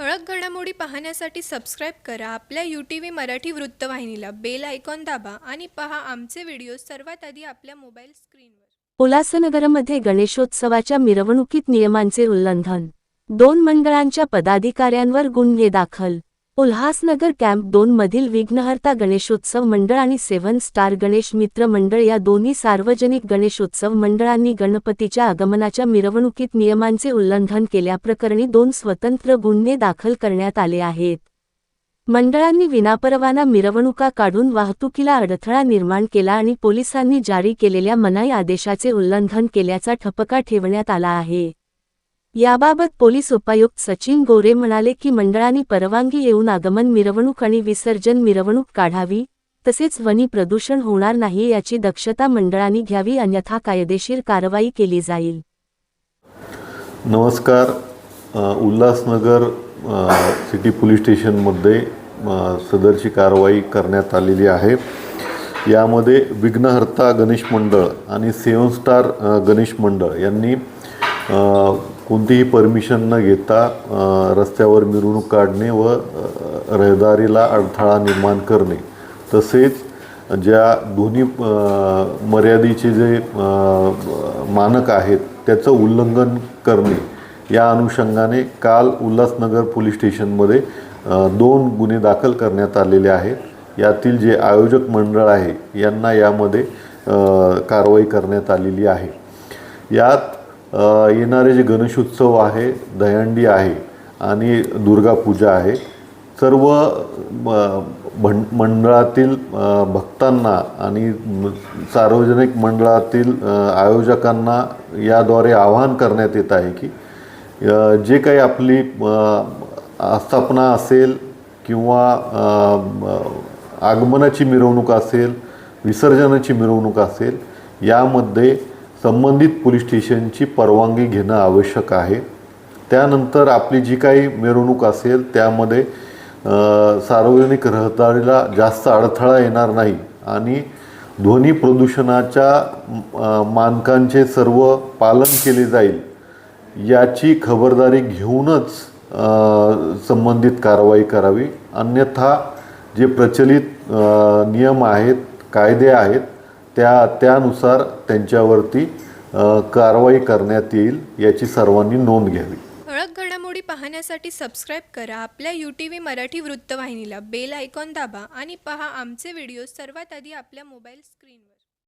ठळक घडामोडी पाहण्यासाठी सबस्क्राईब करा. आपल्या यू टी व्ही मराठी वृत्तवाहिनीला बेल आयकॉन दाबा आणि पहा आमचे व्हिडिओ सर्वात आधी आपल्या मोबाईल स्क्रीनवर उल्हासनगरमध्ये गणेशोत्सवाच्या मिरवणुकीत नियमांचे उल्लंघन. दोन मंडळांच्या पदाधिकाऱ्यांवर गुन्हे दाखल. उल्हासनगर कॅम्प दोन मधील विघ्नहर्ता गणेशोत्सव मंडळ आणि सेव्हन स्टार गणेश मित्र मंडळ या दोन्ही सार्वजनिक गणेशोत्सव मंडळांनी गणपतीच्या आगमनाच्या मिरवणुकीत नियमांचे उल्लंघन केल्याप्रकरणी दोन स्वतंत्र गुन्हे दाखल करण्यात आले आहेत. मंडळांनी विनापरवाना मिरवणुका काढून वाहतुकीला अडथळा निर्माण केला आणि पोलिसांनी जारी केलेल्या मनाई आदेशाचे उल्लंघन केल्याचा ठपका ठेवण्यात आला आहे. याबाबत पोलीस उपायुक्त सचिन गोरे म्हणाले की मंडळांनी परवानगी येऊन आगमन मिरवणूक आणि विसर्जन मिरवणूक काढावी तसेच ध्वनी प्रदूषण होणार नाही याची दक्षता मंडळांनी घ्यावी अन्यथा कायदेशीर कारवाई केली जाईल. नमस्कार. उल्हासनगर सिटी पोलीस स्टेशनमध्ये सदरची कारवाई करण्यात आलेली आहे. यामध्ये विघ्नहर्ता गणेश मंडळ आणि सेवन स्टार गणेश मंडळ यांनी कोणतीही परमिशन न घेता रस्त्यावर मिरवणूक काढणे व रहदारीला अडथळा निर्माण करणे. तसेच ज्या दोन्ही मर्यादेचे जे मानक आहेत त्याचं उल्लंघन करणे. या अनुषंगाने काल उल्हासनगर पोलीस स्टेशनमध्ये दोन गुन्हे दाखल करण्यात आलेले आहेत. यातील जे आयोजक मंडळ आहे यांना यामध्ये कारवाई करण्यात आलेली आहे. यात येणारे जे गणेशोत्सव आहे दहंडी आहे आणि दुर्गापूजा आहे सर्व म- भं मंडळातील भक्तांना आणि सार्वजनिक मंडळातील आयोजकांना याद्वारे आवाहन करण्यात येत आहे की जे काही आपली आस्थापना असेल किंवा आगमनाची मिरवणूक असेल विसर्जनाची मिरवणूक असेल यामध्ये संबंधित पोलीस स्टेशनची परवानगी घेणं आवश्यक आहे. त्यानंतर आपली जी काही मिरवणूक असेल त्यामध्ये सार्वजनिक रहदारीला जास्त अडथळा येणार नाही आणि ध्वनी प्रदूषणाच्या मानकांचे सर्व पालन केले जाईल याची खबरदारी घेऊनच संबंधित कारवाई करावी. अन्यथा जे प्रचलित नियम आहेत कायदे आहेत त्या त्यानुसार त्यांच्यावरती कारवाई करण्यात येईल याची सर्वांनी नोंद घ्यावी. ठळक घडामोडी पाहण्यासाठी सबस्क्राईब करा आपल्या यू टी व्ही मराठी वृत्तवाहिनीला बेल आयकॉन दाबा आणि पहा आमचे व्हिडिओ सर्वात आधी आपल्या मोबाईल स्क्रीनवर